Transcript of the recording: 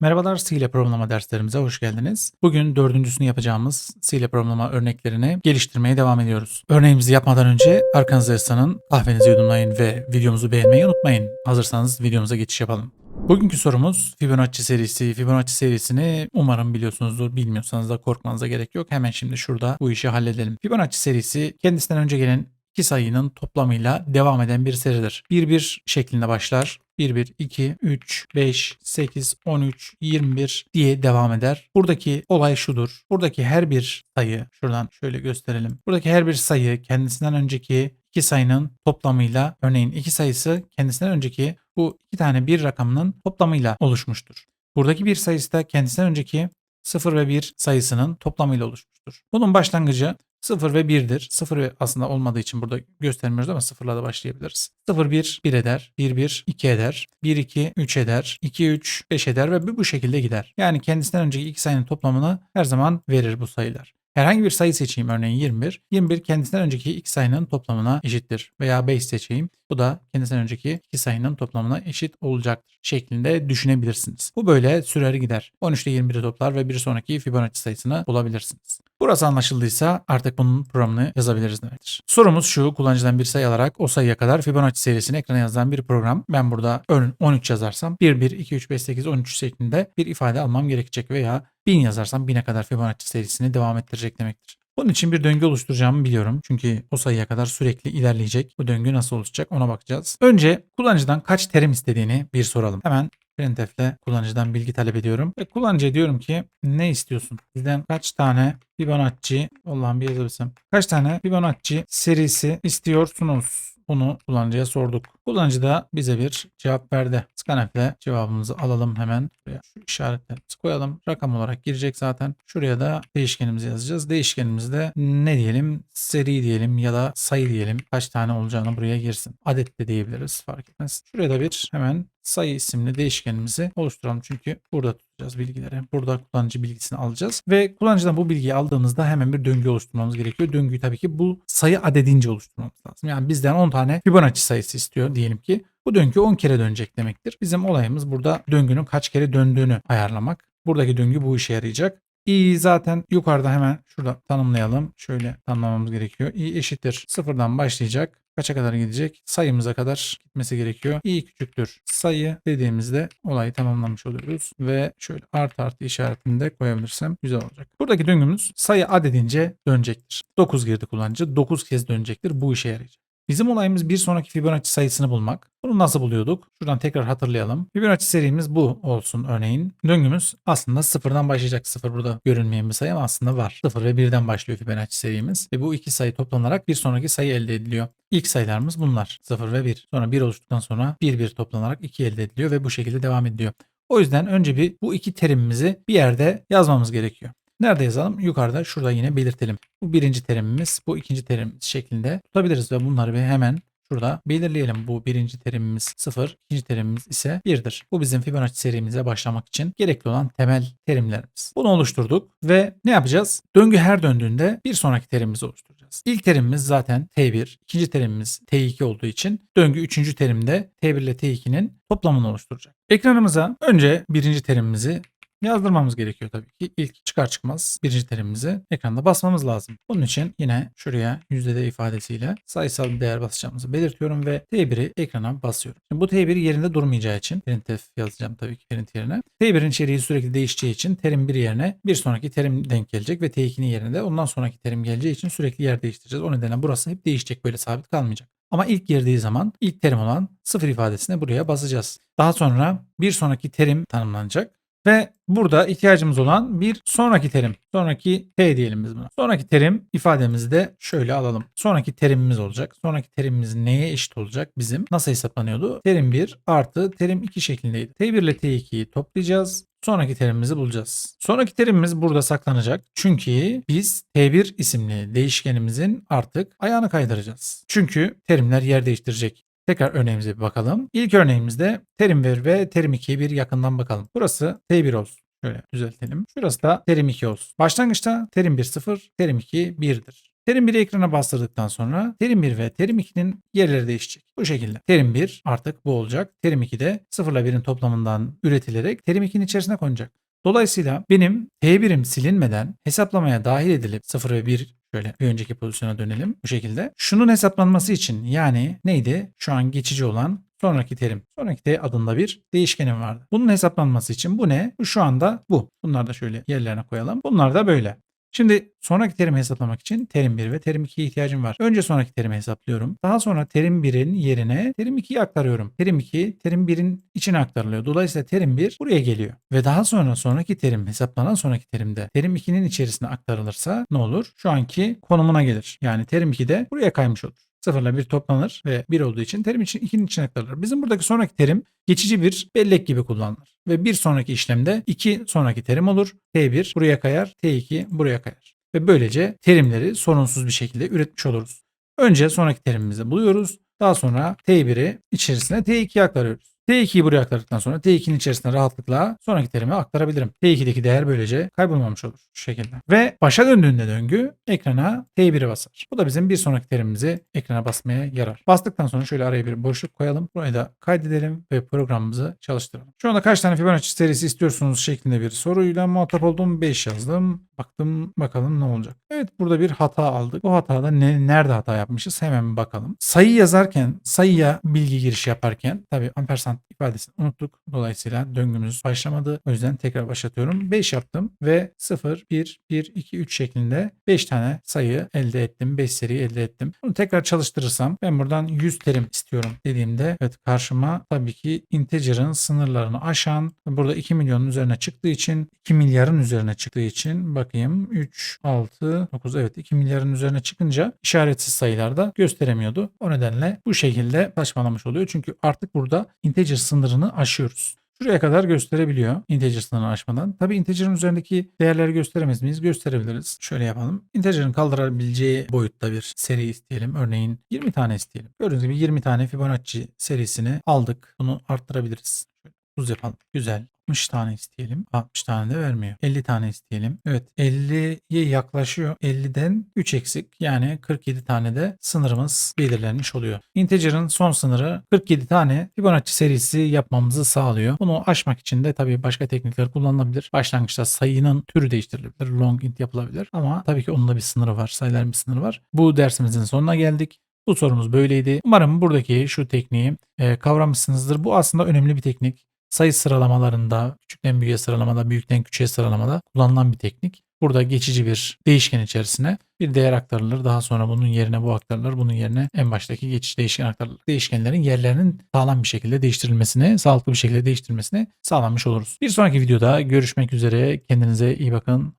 Merhabalar C ile programlama derslerimize hoş geldiniz. Bugün dördüncüsünü yapacağımız C ile programlama örneklerini geliştirmeye devam ediyoruz. Örneğimizi yapmadan önce arkanızda yaslanın, kahvenizi yudumlayın ve videomuzu beğenmeyi unutmayın. Hazırsanız videomuza geçiş yapalım. Bugünkü sorumuz Fibonacci serisi. Fibonacci serisini umarım biliyorsunuzdur. Bilmiyorsanız da korkmanıza gerek yok. Hemen şimdi şurada bu işi halledelim. Fibonacci serisi kendisinden önce gelen iki sayının toplamıyla devam eden bir seridir. 1-1 şeklinde başlar. 1, 1, 2, 3, 5, 8, 13, 21 diye devam eder. Buradaki olay şudur. Buradaki her bir sayı, şuradan şöyle gösterelim. Buradaki her bir sayı kendisinden önceki iki sayının toplamıyla, örneğin iki sayısı kendisinden önceki bu iki tane bir rakamının toplamıyla oluşmuştur. Buradaki bir sayısı da kendisinden önceki 0 ve 1 sayısının toplamıyla oluşmuştur. Bunun başlangıcı 0 ve 1'dir. 0 ve aslında olmadığı için burada göstermiyoruz ama 0'la da başlayabiliriz. 0 1 1 eder. 1 1 2 eder. 1 2 3 eder. 2 3 5 eder ve bu şekilde gider. Yani kendisinden önceki iki sayının toplamını her zaman verir bu sayılar. Herhangi bir sayı seçeyim örneğin 21. 21 kendisinden önceki iki sayının toplamına eşittir. Veya 5 seçeyim. Bu da kendisinden önceki iki sayının toplamına eşit olacaktır şeklinde düşünebilirsiniz. Bu böyle sürer gider. 13 ile 21'i toplar ve bir sonraki Fibonacci sayısını bulabilirsiniz. Burası anlaşıldıysa artık bunun programını yazabiliriz demektir. Sorumuz şu kullanıcıdan bir sayı alarak o sayıya kadar Fibonacci serisini ekrana yazan bir program. Ben burada örneğin 13 yazarsam 1, 1, 2, 3, 5, 8, 13 şeklinde bir ifade almam gerekecek veya 1000 yazarsam 1000'e kadar Fibonacci serisini devam ettirecek demektir. Bunun için bir döngü oluşturacağımı biliyorum. Çünkü o sayıya kadar sürekli ilerleyecek. Bu döngü nasıl oluşacak ona bakacağız. Önce kullanıcıdan kaç terim istediğini bir soralım. Hemen printf'le kullanıcıdan bilgi talep ediyorum. Ve kullanıcıya diyorum ki ne istiyorsun? Bizden kaç tane Fibonacci, Allah'ım bir yazabilsem. Kaç tane Fibonacci serisi istiyorsunuz? Bunu kullanıcıya sorduk. Kullanıcı da bize bir cevap verdi. Scanf'le cevabımızı alalım hemen. Buraya şu işaretlerimizi koyalım. Rakam olarak girecek zaten. Şuraya da değişkenimizi yazacağız. Değişkenimizde ne diyelim? Seri diyelim ya da sayı diyelim. Kaç tane olacağını buraya girsin. Adet de diyebiliriz fark etmez. Şuraya da bir hemen sayı isimli değişkenimizi oluşturalım. Çünkü burada tutacağız bilgileri. Burada kullanıcı bilgisini alacağız. Ve kullanıcıdan bu bilgiyi aldığımızda hemen bir döngü oluşturmamız gerekiyor. Döngüyü tabii ki bu sayı adedince oluşturmamız lazım. Yani bizden 10 tane Fibonacci sayısı istiyor diyelim ki. Bu döngü 10 kere dönecek demektir. Bizim olayımız burada döngünün kaç kere döndüğünü ayarlamak. Buradaki döngü bu işe yarayacak. i zaten yukarıda hemen şurada tanımlayalım. Şöyle tanımlamamız gerekiyor. i eşittir sıfırdan başlayacak. Kaça kadar gidecek? Sayımıza kadar gitmesi gerekiyor. i küçüktür sayı dediğimizde olayı tamamlamış oluyoruz. Ve şöyle artı artı işaretini de koyabilirsem güzel olacak. Buradaki döngümüz sayı adedince dönecektir. 9 girdi kullanıcı. 9 kez dönecektir. Bu işe yarayacak. Bizim olayımız bir sonraki Fibonacci sayısını bulmak. Bunu nasıl buluyorduk? Şuradan tekrar hatırlayalım. Fibonacci serimiz bu olsun örneğin. Döngümüz aslında sıfırdan başlayacak. Sıfır burada görünmeyen bir sayı ama aslında var. Sıfır ve birden başlıyor Fibonacci serimiz. Ve bu iki sayı toplanarak bir sonraki sayı elde ediliyor. İlk sayılarımız bunlar. 0 ve 1. Sonra 1 oluştuktan sonra 1 1 toplanarak 2 elde ediliyor ve bu şekilde devam ediyor. O yüzden önce bir bu iki terimimizi bir yerde yazmamız gerekiyor. Nerede yazalım? Yukarıda şurada yine belirtelim. Bu birinci terimimiz, bu ikinci terim şeklinde tutabiliriz ve bunları bir hemen şurada belirleyelim. Bu birinci terimimiz 0, ikinci terimimiz ise 1'dir. Bu bizim Fibonacci serimize başlamak için gerekli olan temel terimlerimiz. Bunu oluşturduk ve ne yapacağız? Döngü her döndüğünde bir sonraki terimimizi oluşturacağız. İlk terimimiz zaten T1, ikinci terimimiz T2 olduğu için döngü üçüncü terimde T1 ile T2'nin toplamını oluşturacak. Ekranımıza önce birinci terimimizi yazdırmamız gerekiyor tabii ki. İlk çıkar çıkmaz birinci terimimizi ekranda basmamız lazım. Bunun için yine şuraya yüzdede ifadesiyle sayısal bir değer basacağımızı belirtiyorum ve T1'i ekrana basıyorum. Şimdi bu T1 yerinde durmayacağı için printf yazacağım tabii ki print yerine. T1'in içeriği sürekli değişeceği için terim 1 yerine bir sonraki terim denk gelecek ve T2'nin yerine de ondan sonraki terim geleceği için sürekli yer değiştireceğiz. O nedenle burası hep değişecek böyle sabit kalmayacak. Ama ilk girdiği zaman ilk terim olan sıfır ifadesine buraya basacağız. Daha sonra bir sonraki terim tanımlanacak. Ve burada ihtiyacımız olan bir sonraki terim. Sonraki T diyelim biz buna. Sonraki terim ifademizi de şöyle alalım. Sonraki terimimiz olacak. Sonraki terimimiz neye eşit olacak bizim? Nasıl hesaplanıyordu? Terim 1 artı terim 2 şeklindeydi. T1 ile T2'yi toplayacağız. Sonraki terimimizi bulacağız. Sonraki terimimiz burada saklanacak. Çünkü biz T1 isimli değişkenimizin artık ayağını kaydıracağız. Çünkü terimler yer değiştirecek. Tekrar örneğimize bir bakalım. İlk örneğimizde terim 1 ve terim 2'ye bir yakından bakalım. Burası T1 olsun. Şöyle düzeltelim. Şurası da terim 2 olsun. Başlangıçta terim 1 0, terim 2 1'dir. Terim 1'i ekrana bastırdıktan sonra terim 1 ve terim 2'nin yerleri değişecek. Bu şekilde. Terim 1 artık bu olacak. Terim 2 de 0 ile 1'in toplamından üretilerek terim 2'nin içerisine konacak. Dolayısıyla benim T1'im silinmeden hesaplamaya dahil edilip 0 ve 1 şöyle bir önceki pozisyona dönelim bu şekilde. Şunun hesaplanması için yani neydi? Şu an geçici olan sonraki terim. Sonraki T adında bir değişkenim vardı. Bunun hesaplanması için bu ne? Bu şu anda bu. Bunları da şöyle yerlerine koyalım. Bunlar da böyle. Şimdi sonraki terimi hesaplamak için terim 1 ve terim 2'ye ihtiyacım var. Önce sonraki terimi hesaplıyorum. Daha sonra terim 1'in yerine terim 2'yi aktarıyorum. Terim 2 terim 1'in içine aktarılıyor. Dolayısıyla terim 1 buraya geliyor. Ve daha sonra sonraki terim hesaplanan sonraki terimde terim 2'nin içerisine aktarılırsa ne olur? Şu anki konumuna gelir. Yani terim 2 de buraya kaymış olur. 0 ile 1 toplanır ve 1 olduğu için terim için 2'nin içine aktarılır. Bizim buradaki sonraki terim geçici bir bellek gibi kullanılır. Ve bir sonraki işlemde 2 sonraki terim olur. T1 buraya kayar, T2 buraya kayar. Ve böylece terimleri sorunsuz bir şekilde üretmiş oluruz. Önce sonraki terimimizi buluyoruz. Daha sonra T1'i içerisine T2'ye aktarıyoruz. T2'yi buraya aktardıktan sonra T2'nin içerisine rahatlıkla sonraki terime aktarabilirim. T2'deki değer böylece kaybolmamış olur şu şekilde. Ve başa döndüğünde döngü ekrana T1'e basar. Bu da bizim bir sonraki terimimizi ekrana basmaya yarar. Bastıktan sonra şöyle araya bir boşluk koyalım. Burayı da kaydedelim ve programımızı çalıştıralım. Şu anda kaç tane Fibonacci serisi istiyorsunuz şeklinde bir soruyla muhatap oldum. 5 yazdım. Baktım bakalım ne olacak. Evet burada bir hata aldık. Bu hatada ne, nerede hata yapmışız hemen bakalım. Sayı yazarken sayıya bilgi girişi yaparken tabi ampersand ifadesini unuttuk. Dolayısıyla döngümüz başlamadı. O yüzden tekrar başlatıyorum. 5 yaptım ve 0, 1, 1, 2, 3 şeklinde 5 tane sayı elde ettim. 5 seri elde ettim. Bunu tekrar çalıştırırsam ben buradan 100 terim istiyorum dediğimde evet karşıma tabii ki integer'ın sınırlarını aşan burada 2 milyonun üzerine çıktığı için 2 milyarın üzerine çıktığı için bakayım 3, 6, 9 evet 2 milyarın üzerine çıkınca işaretsiz sayılarda gösteremiyordu. O nedenle bu şekilde saçmalamış oluyor. Çünkü artık burada integer sınırını aşıyoruz. Şuraya kadar gösterebiliyor integer sınırını aşmadan. Tabi integer'ın üzerindeki değerleri gösteremez miyiz? Gösterebiliriz. Şöyle yapalım. Integer'ın kaldırabileceği boyutta bir seri isteyelim. Örneğin 20 tane isteyelim. Gördüğünüz gibi 20 tane Fibonacci serisini aldık. Bunu arttırabiliriz. Şöyle 30 yapalım. Güzel. 60 tane isteyelim. 60 tane de vermiyor. 50 tane isteyelim. Evet 50'ye yaklaşıyor. 50'den 3 eksik. Yani 47 tane de sınırımız belirlenmiş oluyor. Integer'ın son sınırı 47 tane Fibonacci serisi yapmamızı sağlıyor. Bunu aşmak için de tabii başka teknikler kullanılabilir. Başlangıçta sayının türü değiştirilebilir. Long int yapılabilir. Ama tabii ki onun da bir sınırı var. Sayıların bir sınırı var. Bu dersimizin sonuna geldik. Bu sorumuz böyleydi. Umarım buradaki şu tekniği e, kavramışsınızdır. Bu aslında önemli bir teknik sayı sıralamalarında, küçükten büyüğe sıralamada, büyükten küçüğe sıralamada kullanılan bir teknik. Burada geçici bir değişken içerisine bir değer aktarılır. Daha sonra bunun yerine bu aktarılır. Bunun yerine en baştaki geçici değişken aktarılır. Değişkenlerin yerlerinin sağlam bir şekilde değiştirilmesini, sağlıklı bir şekilde değiştirilmesini sağlanmış oluruz. Bir sonraki videoda görüşmek üzere. Kendinize iyi bakın.